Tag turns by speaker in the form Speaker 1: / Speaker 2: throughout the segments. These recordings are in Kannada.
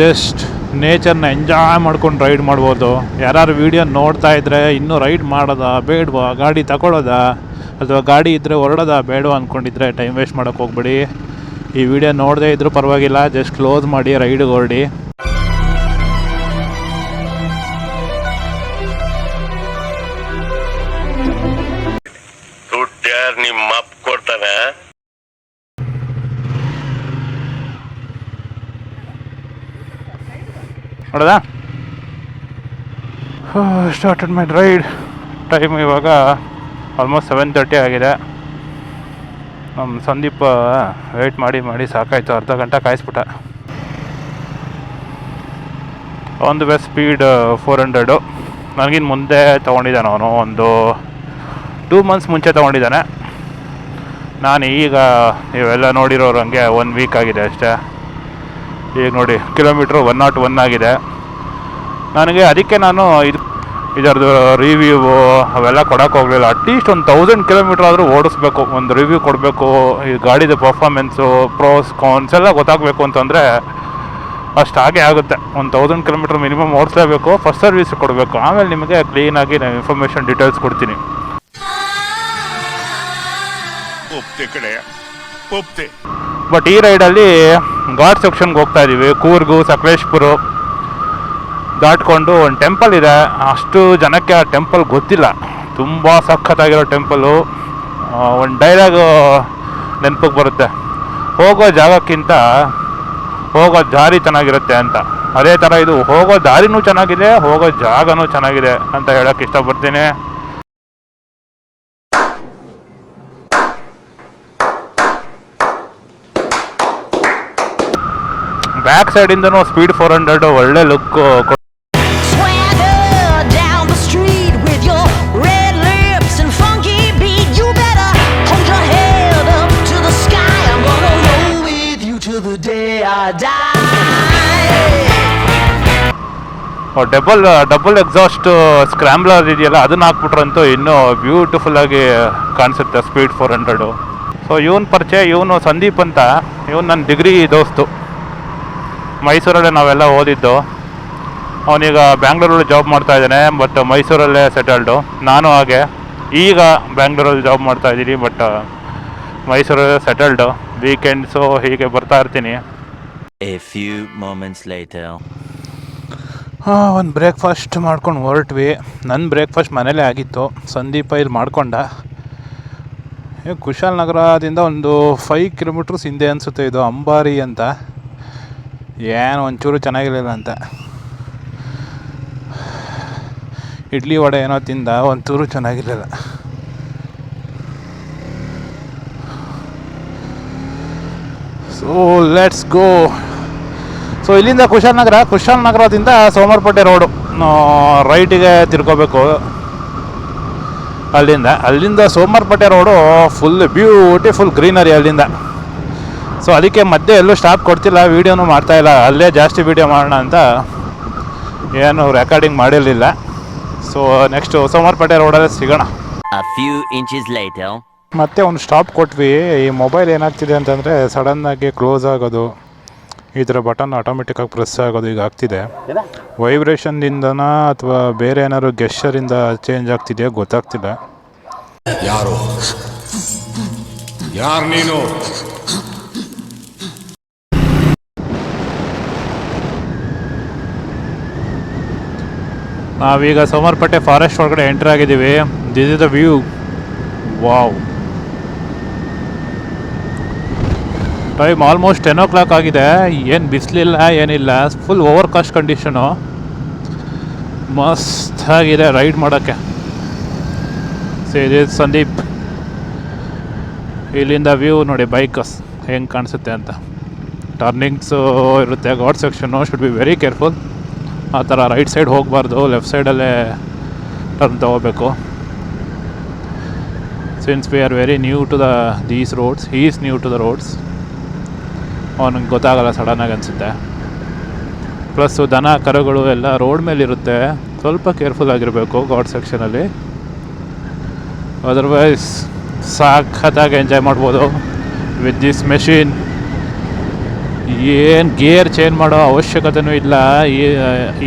Speaker 1: ಜಸ್ಟ್ ನೇಚರ್ನ ಎಂಜಾಯ್ ಮಾಡ್ಕೊಂಡು ರೈಡ್ ಮಾಡ್ಬೋದು. ಯಾರು ವೀಡಿಯೋ ನೋಡ್ತಾ ಇದ್ದರೆ ಇನ್ನೂ ರೈಡ್ ಮಾಡೋದಾ, ಬೇಡವಾ, ಗಾಡಿ ತಗೊಳ್ಳೋದಾ, ಅಥವಾ ಗಾಡಿ ಇದ್ದರೆ ಹೊರಡೋದಾ, ಬೇಡವಾ ಅಂದ್ಕೊಂಡಿದ್ರೆ ಟೈಮ್ ವೇಸ್ಟ್ ಮಾಡೋಕ್ಕೆ ಹೋಗ್ಬೇಡಿ. ಈ ವಿಡಿಯೋ ನೋಡದೇ ಇದ್ದರೂ ಪರವಾಗಿಲ್ಲ ಜಸ್ಟ್ ಕ್ಲೋಸ್ ಮಾಡಿ ರೈಡಿಗೆ ಹೊರಡಿ. ನೋಡೋದಾ? ಸ್ಟಾರ್ಟೆಡ್ ಮೈ ರೈಡ್ ಟೈಮ್ ಇವಾಗ ಆಲ್ಮೋಸ್ಟ್ ಸೆವೆನ್ ತರ್ಟಿ ಆಗಿದೆ. ನಮ್ಮ ಸಂದೀಪ್ ವೆಯ್ಟ್ ಮಾಡಿ ಮಾಡಿ ಸಾಕಾಯಿತು. ಅರ್ಧ ಗಂಟೆ ಕಾಯಿಸ್ಬಿಟ್ಟ. ಒಂದು ಬೇ ಸ್ಪೀಡ್ ಫೋರ್ ಹಂಡ್ರೆಡು ನನಗಿನ್ನು ಮುಂದೆ ತೊಗೊಂಡಿದ್ದಾನೆ ಅವನು. ಒಂದು ಟೂ ಮಂತ್ಸ್ ಮುಂಚೆ ತೊಗೊಂಡಿದ್ದಾನೆ. ನಾನು ಈಗ ನೀವೆಲ್ಲ ನೋಡಿರೋರು ಹಂಗೆ ಒನ್ ವೀಕ್ ಆಗಿದೆ ಅಷ್ಟೇ. ಈಗ ನೋಡಿ, ಕಿಲೋಮೀಟ್ರ್ ಒನ್ ನಾಟ್ ಒನ್ ಆಗಿದೆ. ನನಗೆ ಅದಕ್ಕೆ ನಾನು ಇದು, ಇದರದ್ದು ರಿವ್ಯೂವು ಅವೆಲ್ಲ ಹೋಗಲಿಲ್ಲ. ಅಟ್ಲೀಸ್ಟ್ ಒಂದು ತೌಸಂಡ್ ಕಿಲೋಮೀಟ್ರ್ ಆದರೂ ಓಡಿಸ್ಬೇಕು, ಒಂದು ರಿವ್ಯೂ ಕೊಡಬೇಕು, ಈ ಗಾಡಿದು ಪರ್ಫಾರ್ಮೆನ್ಸು ಪ್ರೋಸ್ ಕಾನ್ಸ್ ಎಲ್ಲ ಗೊತ್ತಾಗಬೇಕು ಅಂತಂದರೆ ಅಷ್ಟು ಹಾಗೆ ಆಗುತ್ತೆ. ಒಂದು ತೌಸಂಡ್ ಕಿಲೋಮೀಟ್ರ್ ಮಿನಿಮಮ್ ಓಡಿಸ್ಲೇಬೇಕು ಫಸ್ಟ್ ಸರ್ವಿಸ್ ಕೊಡಬೇಕು. ಆಮೇಲೆ ನಿಮಗೆ ಕ್ಲೀನಾಗಿ ನಾನು ಇನ್ಫಾರ್ಮೇಷನ್ ಡೀಟೇಲ್ಸ್ ಕೊಡ್ತೀನಿ.
Speaker 2: ಕಡೆ
Speaker 1: ಬಟ್ ಈ ರೈಡಲ್ಲಿ ಘಾಟ್ ಸೆಕ್ಷನ್ಗೆ ಹೋಗ್ತಾ ಇದ್ದೀವಿ ಕೂರ್ಗು, ಸಕಲೇಶ್ಪುರ ದಾಟ್ಕೊಂಡು ಒಂದು ಟೆಂಪಲ್ ಇದೆ. ಅಷ್ಟು ಜನಕ್ಕೆ ಆ ಟೆಂಪಲ್ ಗೊತ್ತಿಲ್ಲ. ತುಂಬ ಸಖತ್ತಾಗಿರೋ ಟೆಂಪಲು ಒಂದು ಡೈಲಾಗು ನೆನಪಿಗೆ ಬರುತ್ತೆ. ಹೋಗೋ ಜಾಗಕ್ಕಿಂತ ಹೋಗೋ ದಾರಿ ಚೆನ್ನಾಗಿರುತ್ತೆ ಅಂತ. ಅದೇ ಥರ ಇದು ಹೋಗೋ ದಾರಿನೂ ಚೆನ್ನಾಗಿದೆ, ಹೋಗೋ ಜಾಗನೂ ಚೆನ್ನಾಗಿದೆ ಅಂತ ಹೇಳೋಕ್ಕೆ ಇಷ್ಟಪಡ್ತೀನಿ. With you speed four hundred ಒಳ್ಳೆ look double double exhaust scrambler ಇದೆಯಲ್ಲ ಅದನ್ನ ಹಾಕ್ಬಿಟ್ರಂತೂ ಇನ್ನೂ ಬ್ಯೂಟಿಫುಲ್ ಆಗಿ ಕಾಣಿಸುತ್ತೆ ಸ್ಪೀಡ್ ಫೋರ್ ಹಂಡ್ರೆಡು ಸೊ ಇವನ್ ಪರಿಚಯ ಇವನು ಸಂದೀಪ್ ಅಂತ. ಇವನು ನನ್ನ ಡಿಗ್ರಿ ದೋಸ್ತು. ಮೈಸೂರಲ್ಲೇ ನಾವೆಲ್ಲ ಓದಿದ್ದು. ಅವನೀಗ ಬ್ಯಾಂಗ್ಳೂರಲ್ಲಿ ಜಾಬ್ ಮಾಡ್ತಾ ಇದ್ದಾನೆ ಬಟ್ ಮೈಸೂರಲ್ಲೇ ಸೆಟಲ್ಡು ನಾನು ಹಾಗೆ ಈಗ ಬ್ಯಾಂಗ್ಳೂರಲ್ಲಿ ಜಾಬ್ ಮಾಡ್ತಾ ಇದ್ದೀನಿ ಬಟ್ ಮೈಸೂರಲ್ಲೇ ಸೆಟಲ್ಡು ವೀಕೆಂಡ್ಸು ಹೀಗೆ ಬರ್ತಾ ಇರ್ತೀನಿ.
Speaker 3: A few moments.
Speaker 1: ಹಾಂ ಒಂದು ಬ್ರೇಕ್ಫಾಸ್ಟ್ ಮಾಡ್ಕೊಂಡು ಹೊರಟ್ವಿ. ನನ್ನ ಬ್ರೇಕ್ಫಾಸ್ಟ್ ಮನೇಲೇ ಆಗಿತ್ತು. ಸಂದೀಪ ಇಲ್ಲಿ ಮಾಡ್ಕೊಂಡ. ಏ, ಕುಶಾಲ್ ನಗರದಿಂದ ಒಂದು ಫೈವ್ ಕಿಲೋಮೀಟ್ರ್ಸ್ ಹಿಂದೆ ಅನಿಸುತ್ತೆ ಇದು ಅಂಬಾರಿ ಅಂತ. ಏನು, ಒಂಚೂರು ಚೆನ್ನಾಗಿರಲಿಲ್ಲ ಅಂತ. ಇಡ್ಲಿ ವಡೆ ಏನೋ ತಿಂದ, ಒಂಚೂರು ಚೆನ್ನಾಗಿರಲಿಲ್ಲ. ಸೊ ಲೆಟ್ಸ್ ಗೋ ಸೊ ಇಲ್ಲಿಂದ ಕುಶಾಲನಗರ ಕುಶಾಲನಗರದಿಂದ ಸೋಮವಾರಪೇಟೆ ರೋಡು ರೈಟಿಗೆ ತಿರ್ಕೋಬೇಕು. ಅಲ್ಲಿಂದ ಅಲ್ಲಿಂದ Somwarpet road full beautiful greenery ಅಲ್ಲಿಂದ. ಸೊ ಅದಕ್ಕೆ ಮಧ್ಯೆ ಎಲ್ಲೂ ಸ್ಟಾಪ್ ಕೊಡ್ತಿಲ್ಲ ವೀಡಿಯೋನು ಮಾಡ್ತಾ ಇಲ್ಲ. ಅಲ್ಲೇ ಜಾಸ್ತಿ ವೀಡಿಯೋ ಮಾಡೋಣ ಅಂತ ಏನು ರೆಕಾರ್ಡಿಂಗ್ ಮಾಡಿರಲಿಲ್ಲ. ಸೊ ನೆಕ್ಸ್ಟು ಸೋಮವಾರಪೇಟೆ ರೋಡಲ್ಲೇ ಸಿಗೋಣ. ಮತ್ತೆ ಒಂದು ಸ್ಟಾಪ್ ಕೊಟ್ವಿ. ಈ ಮೊಬೈಲ್ ಏನಾಗ್ತಿದೆ ಅಂತಂದರೆ ಸಡನ್ನಾಗಿ ಕ್ಲೋಸ್ ಆಗೋದು. ಈ ಥರ ಬಟನ್ ಆಟೋಮೆಟಿಕ್ಕಾಗಿ ಪ್ರೆಸ್ ಆಗೋದು ಈಗ ಆಗ್ತಿದೆ. ವೈಬ್ರೇಷನ್ದಿಂದನ ಅಥವಾ ಬೇರೆ ಏನಾದ್ರು ಗೆಸ್ಚರಿಂದ ಚೇಂಜ್ ಆಗ್ತಿದೆಯಾ ಗೊತ್ತಾಗ್ತಿಲ್ಲ.
Speaker 2: ಯಾರು? ಯಾರು ನೀನು?
Speaker 1: ನಾವೀಗ ಸೋಮವಾರಪೇಟೆ ಫಾರೆಸ್ಟ್ ಒಳಗಡೆ ಎಂಟರ್ ಆಗಿದ್ದೀವಿ. This is the view wow time almost ten o'clock ಆಗಿದೆ. ಏನು ಬಿಸಿಲಿಲ್ಲ, ಏನಿಲ್ಲ. ಫುಲ್ ಓವರ್ ಕಾಸ್ಟ್ ಕಂಡೀಷನು ಮಸ್ತಾಗಿದೆ ರೈಡ್ ಮಾಡೋಕ್ಕೆ. ಇದು ಸಂದೀಪ್ ಇಲ್ಲಿಂದ ವ್ಯೂ ನೋಡಿ ಬೈಕಸ್ ಹೆಂಗೆ ಕಾಣಿಸುತ್ತೆ ಅಂತ. ಟರ್ನಿಂಗ್ಸು ಇರುತ್ತೆ ghat section should be very careful ಆ ಥರ ರೈಟ್ ಸೈಡ್ ಹೋಗಬಾರ್ದು, ಲೆಫ್ಟ್ ಸೈಡಲ್ಲೇ ಟರ್ನ್ ತೊಗೋಬೇಕು. Since we are very new to the these roads is new to the roads ಅವನಿಗೆ ಗೊತ್ತಾಗಲ್ಲ ಸಡನ್ನಾಗಿ ಅನಿಸುತ್ತೆ. ಪ್ಲಸ್ಸು ದನ, ಕರುಗಳು ಎಲ್ಲ ರೋಡ್ ಮೇಲಿರುತ್ತೆ ಸ್ವಲ್ಪ ಕೇರ್ಫುಲ್ ಆಗಿರಬೇಕು ಗಾಡ್ ಸೆಕ್ಷನಲ್ಲಿ ಅದರ್ವೈಸ್ ಸಾಖತ್ತಾಗಿ ಎಂಜಾಯ್ ಮಾಡ್ಬೋದು ವಿತ್ ದಿಸ್ ಮೆಷಿನ್ ಏನು ಗೇರ್ ಚೇಂಜ್ ಮಾಡೋ ಅವಶ್ಯಕತೆನೂ ಇಲ್ಲ. ಈ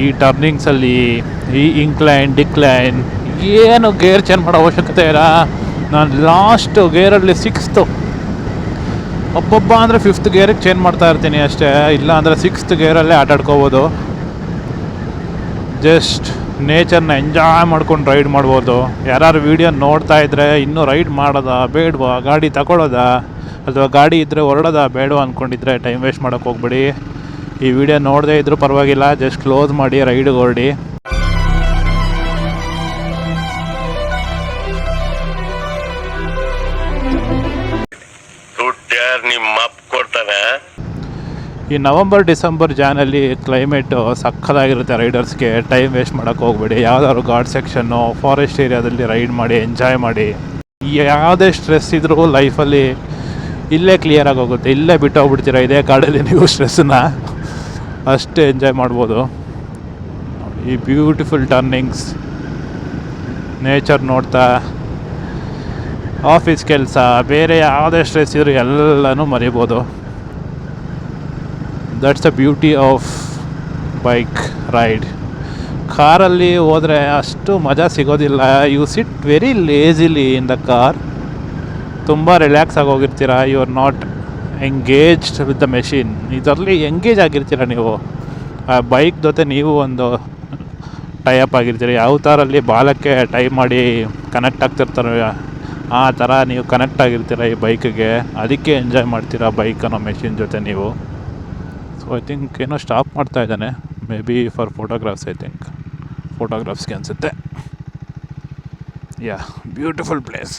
Speaker 1: ಈ ಟರ್ನಿಂಗ್ಸಲ್ಲಿ ಈ ಇಂಕ್ಲೈನ್ ಡಿಕ್ಲೈನ್ ಏನು ಗೇರ್ ಚೇಂಜ್ ಮಾಡೋ ಅವಶ್ಯಕತೆ ಇಲ್ಲ. ನಾನು ಲಾಸ್ಟ್ ಗೇರಲ್ಲಿ ಸಿಕ್ಸ್ತು ಒಬ್ಬೊಬ್ಬ ಅಂದರೆ ಫಿಫ್ತ್ ಗೇರಿಗೆ ಚೇಂಜ್ ಮಾಡ್ತಾ ಇರ್ತೀನಿ ಅಷ್ಟೇ. ಇಲ್ಲ ಅಂದರೆ ಸಿಕ್ಸ್ತ್ ಗೇರಲ್ಲೇ ಆಟಾಡ್ಕೋಬೋದು. ಜಸ್ಟ್ ನೇಚರ್ನ ಎಂಜಾಯ್ ಮಾಡ್ಕೊಂಡು ರೈಡ್ ಮಾಡ್ಬೋದು. ಯಾರು ವೀಡಿಯೋ ನೋಡ್ತಾ ಇದ್ದರೆ ಇನ್ನೂ ರೈಡ್ ಮಾಡೋದಾ, ಬೇಡವಾ, ಗಾಡಿ ತಗೊಳ್ಳೋದಾ? ಅಥವಾ ಗಾಡಿ ಇದ್ದರೆ ಹೊರಡೋದಾ ಬೇಡ ಅಂದ್ಕೊಂಡಿದ್ರೆ ಟೈಮ್ ವೇಸ್ಟ್ ಮಾಡೋಕ್ಕೆ ಹೋಗ್ಬೇಡಿ. ಈ ವಿಡಿಯೋ ನೋಡದೇ ಇದ್ರೂ ಪರವಾಗಿಲ್ಲ ಜಸ್ಟ್ ಕ್ಲೋಸ್ ಮಾಡಿ ರೈಡ್ ಹೊರಡಿ ಈ ನವಂಬರ್ ಡಿಸೆಂಬರ್ ಜಾನಲ್ಲಿ ಕ್ಲೈಮೇಟು ಸಕ್ಕದಾಗಿರುತ್ತೆ ರೈಡರ್ಸ್ಗೆ ಟೈಮ್ ವೇಸ್ಟ್ ಮಾಡೋಕ್ಕೆ ಹೋಗ್ಬೇಡಿ. ಯಾವ್ದಾದ್ರು ಗಾಡ್ ಸೆಕ್ಷನ್ನು ಫಾರೆಸ್ಟ್ ಏರಿಯಾದಲ್ಲಿ ರೈಡ್ ಮಾಡಿ ಎಂಜಾಯ್ ಮಾಡಿ. ಯಾವುದೇ ಸ್ಟ್ರೆಸ್ ಇದ್ದರೂ ಲೈಫಲ್ಲಿ ಇಲ್ಲೇ ಕ್ಲಿಯರ್ ಆಗೋಗುತ್ತೆ ಇಲ್ಲೇ ಬಿಟ್ಟು ಹೋಗ್ಬಿಡ್ತೀರ ಇದೇ ಕಾಡಲ್ಲಿ ನೀವು ಸ್ಟ್ರೆಸ್ಸನ್ನ ಅಷ್ಟೇ ಎಂಜಾಯ್ ಮಾಡ್ಬೋದು. ಈ ಬ್ಯೂಟಿಫುಲ್ ಟರ್ನಿಂಗ್ಸ್ ನೇಚರ್ ನೋಡ್ತಾ ಆಫೀಸ್ ಕೆಲಸ, ಬೇರೆ ಯಾವುದೇ ಸ್ಟ್ರೆಸ್ ಇದ್ರೂ ಎಲ್ಲನೂ ಮರಿಬೋದು. That's the beauty of bike ride ಕಾರಲ್ಲಿ ಹೋದರೆ ಅಷ್ಟು ಮಜಾ ಸಿಗೋದಿಲ್ಲ. You sit very lazily in the car ತುಂಬ relax ಆಗೋಗಿರ್ತೀರ you are not engaged with the machine ಇದರಲ್ಲಿ ಎಂಗೇಜ್ ಆಗಿರ್ತೀರ ನೀವು? ಆ ಬೈಕ್ ಜೊತೆ ನೀವು ಒಂದು ಟೈಅಪ್ ಆಗಿರ್ತೀರಿ? ಯಾವ ಥರಲ್ಲಿ ಬಾಲಕ್ಕೆ ಟೈ ಮಾಡಿ ಕನೆಕ್ಟ್ ಆಗ್ತಿರ್ತಾರೆ ಆ ಥರ ನೀವು ಕನೆಕ್ಟ್ ಆಗಿರ್ತೀರ ಈ ಬೈಕಿಗೆ ಅದಕ್ಕೆ ಎಂಜಾಯ್ ಮಾಡ್ತೀರಾ ಬೈಕ್ ಅನ್ನೋ ಮೆಷಿನ್ ಜೊತೆ ನೀವು? ಸೊ ಐ ಥಿಂಕ್ ಏನೋ ಸ್ಟಾಪ್ ಮಾಡ್ತಾ ಇದ್ದಾನೆ. Maybe for photographs I think ಫೋಟೋಗ್ರಾಫ್ಸ್ಗೆ ಅನಿಸುತ್ತೆ. ಯಾ ಬ್ಯೂಟಿಫುಲ್ ಪ್ಲೇಸ್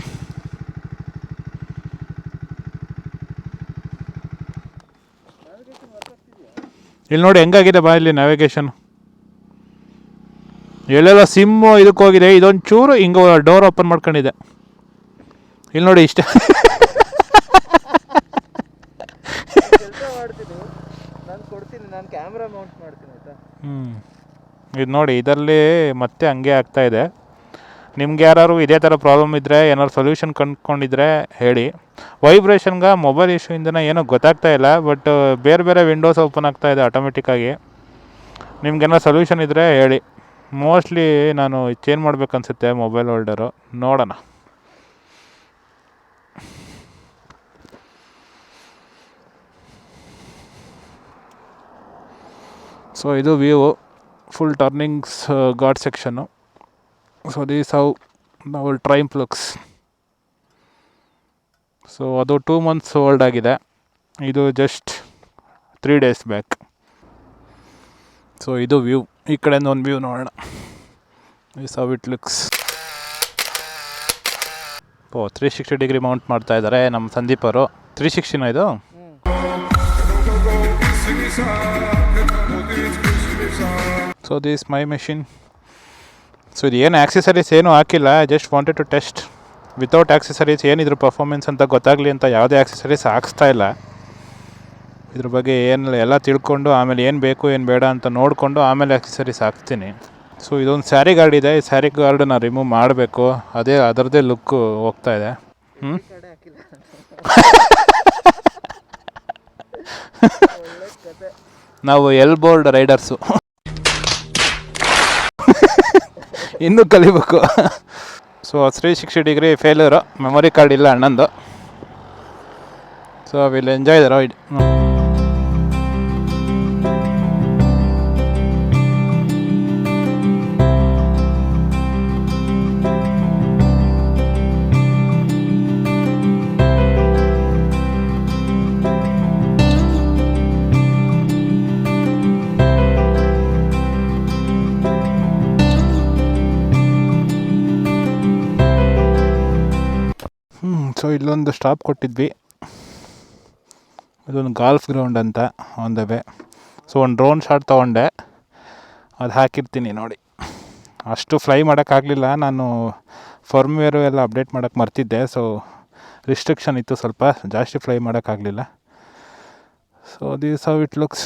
Speaker 1: ಇಲ್ಲಿ ನೋಡಿ ಹೆಂಗಾಗಿದೆ ಬಾ ಇಲ್ಲಿ ನ್ಯಾವಿಗೇಷನ್ ಎಲ್ಲೆಲ್ಲ ಸಿಮ್ಮು ಇದಕ್ಕೆ ಹೋಗಿದೆ ಇದೊಂದು ಚೂರು ಹಿಂಗೆ ಡೋರ್ ಓಪನ್ ಮಾಡ್ಕೊಂಡಿದೆ. ಇಲ್ಲಿ ನೋಡಿ ಇಷ್ಟ. ಹ್ಞೂ ಇದು ನೋಡಿ ಇದರಲ್ಲಿ ಮತ್ತೆ ಹಂಗೆ ಆಗ್ತಾ ಇದೆ. ನಿಮ್ಗೆ ಯಾರು ಇದೇ ಥರ ಪ್ರಾಬ್ಲಮ್ ಇದ್ದರೆ ಏನಾದ್ರು ಸೊಲ್ಯೂಷನ್ ಕಂಡುಕೊಂಡಿದ್ರೆ ಹೇಳಿ. ವೈಬ್ರೇಷನ್ಗೆ ಮೊಬೈಲ್ ಇಶ್ಯೂಯಿಂದನೇ ಏನೋ ಗೊತ್ತಾಗ್ತಾ ಇಲ್ಲ ಬಟ್ ಬೇರೆ ಬೇರೆ ವಿಂಡೋಸ್ ಓಪನ್ ಆಗ್ತಾ ಇದೆ ಆಟೋಮೆಟಿಕ್ಕಾಗಿ ನಿಮ್ಗೇನೋ ಸೊಲ್ಯೂಷನ್ ಇದ್ದರೆ ಹೇಳಿ. ಮೋಸ್ಟ್ಲಿ ನಾನು ಚೇಂಜ್ ಮಾಡ್ಬೇಕನ್ಸುತ್ತೆ ಮೊಬೈಲ್ ಹೋಲ್ಡರು ನೋಡೋಣ. ಸೊ ಇದು view full turnings ghat section so these how ನಾವು ಟ್ರೈಂಪ್ ಲುಕ್ಸ್ ಸೊ ಅದು ಟೂ ಮಂತ್ಸ್ ಓಲ್ಡ್ ಆಗಿದೆ. ಇದು just three days back so ಇದು ವ್ಯೂ ಈ ಕಡೆಯಿಂದ ಒಂದು ವ್ಯೂ ನೋಡೋಣ. ಈ how it looks oh three sixty degree mount ಮಾಡ್ತಾ ಇದ್ದಾರೆ ನಮ್ಮ ಸಂದೀಪರು ತ್ರೀ ಸಿಕ್ಸ್ಟಿನ ಇದು? So this my machine so ಇದು ಏನು ಆಕ್ಸೆಸರೀಸ್ ಏನೂ ಹಾಕಿಲ್ಲ just wanted to test without accessories ಏನಿದ್ರ performance ಅಂತ ಗೊತ್ತಾಗಲಿ ಅಂತ ಯಾವುದೇ ಆಕ್ಸೆಸರೀಸ್ ಹಾಕ್ಸ್ತಾ ಇಲ್ಲ. ಇದ್ರ ಬಗ್ಗೆ ಏನು ಎಲ್ಲ ತಿಳ್ಕೊಂಡು, ಆಮೇಲೆ ಏನು ಬೇಕು, ಏನು ಬೇಡ ಅಂತ ನೋಡಿಕೊಂಡು ಆಮೇಲೆ ಆಕ್ಸೆಸರೀಸ್ ಹಾಕ್ತೀನಿ. ಸೊ ಇದೊಂದು ಸ್ಯಾರಿ ಗಾರ್ಡ್ ಇದೆ. ಈ ಸ್ಯಾರಿ ಗಾರ್ಡನ್ನ ರಿಮೂವ್ ಮಾಡಬೇಕು. ಅದೇ ಅದರದ್ದೇ ಲುಕ್ಕು ಹೋಗ್ತಾ ಇದೆ. ನಾವು ಎಲ್ ಬೋರ್ಡ್ ರೈಡರ್ಸು ಇನ್ನೂ ಕಲಿಬೇಕು. So three sixty degree failure memory card ಇಲ್ಲ ಅಣ್ಣಂದು. So will enjoy the ride so ಇಲ್ಲೊಂದು ಸ್ಟಾಪ್ ಕೊಟ್ಟಿದ್ವಿ. ಇದೊಂದು ಗಾಲ್ಫ್ ಗ್ರೌಂಡ್ ಅಂತ ಆನ್ ದ ವೇ ಸೊ ಒಂದು ಡ್ರೋನ್ ಶಾಟ್ ತೊಗೊಂಡೆ. ಅದು ಹಾಕಿರ್ತೀನಿ ನೋಡಿ. ಅಷ್ಟು ಫ್ಲೈ ಮಾಡೋಕ್ಕಾಗಲಿಲ್ಲ ನಾನು ಫರ್ಮ್ವೇರು ಎಲ್ಲ ಅಪ್ಡೇಟ್ ಮಾಡೋಕ್ಕೆ ಮರ್ತಿದ್ದೆ. ಸೊ ರಿಸ್ಟ್ರಿಕ್ಷನ್ ಇತ್ತು ಸ್ವಲ್ಪ. ಜಾಸ್ತಿ ಫ್ಲೈ ಮಾಡೋಕ್ಕಾಗಲಿಲ್ಲ so this how it looks